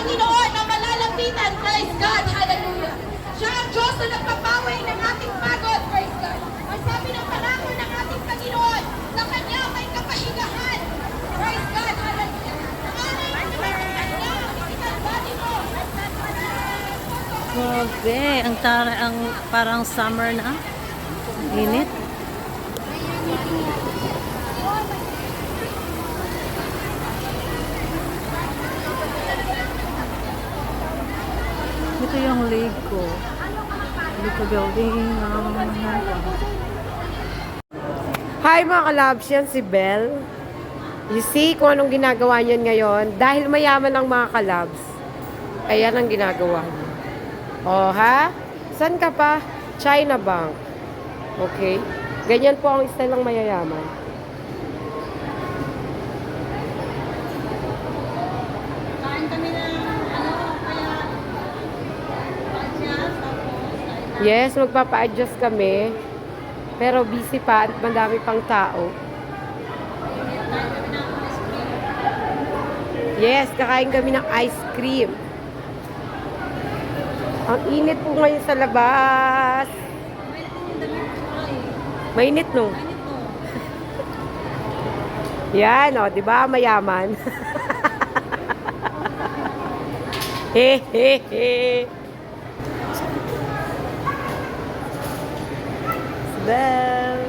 Panginoon na malalapitan. Praise God. Hallelujah. Siya ang Diyos na nagpapaway ng ating pagod. Praise God. Ang sabi ng parako ng ating Panginoon, sa Kanya may kapahingahan. Praise God. Hallelujah. Sa araw na may ang tara ang parang summer na. Init. Init. Ito yung Lego. Lego building. Um, Hi mga kalabs, yan si Belle. You see kung anong ginagawa niyan ngayon? Dahil mayaman ang mga kalabs. Ayan ang ginagawa niya. O ha? San ka pa? China Bank. Okay? Ganyan po ang style ng mayayaman. Kain kami ng ano, kaya adjust, tapos Yes, magpapa-adjust kami. Pero busy pa at madami pang tao. Yes, kakain kami ng ice cream. Ang init po ngayon sa labas. Mainit no? Yan, o, di ba? Mayaman. he, Bell.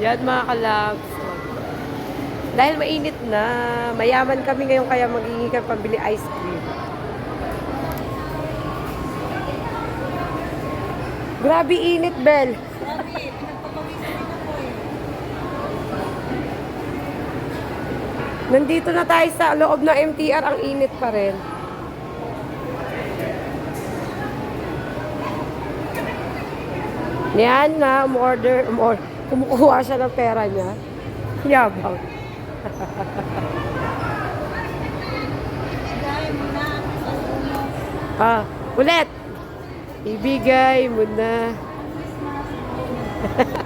Yan mga kalabs. Dahil mainit na, mayaman kami ngayon kaya magiging kami pambili ice cream. Grabe init, Bel. Grabe, pinagpapawisan ako eh. Nandito na tayo sa loob ng MTR, ang init pa rin. Yan na, umorder, umorder, kumukuha siya ng pera niya. Yabang. Ah, ulit. Ibigay mo na.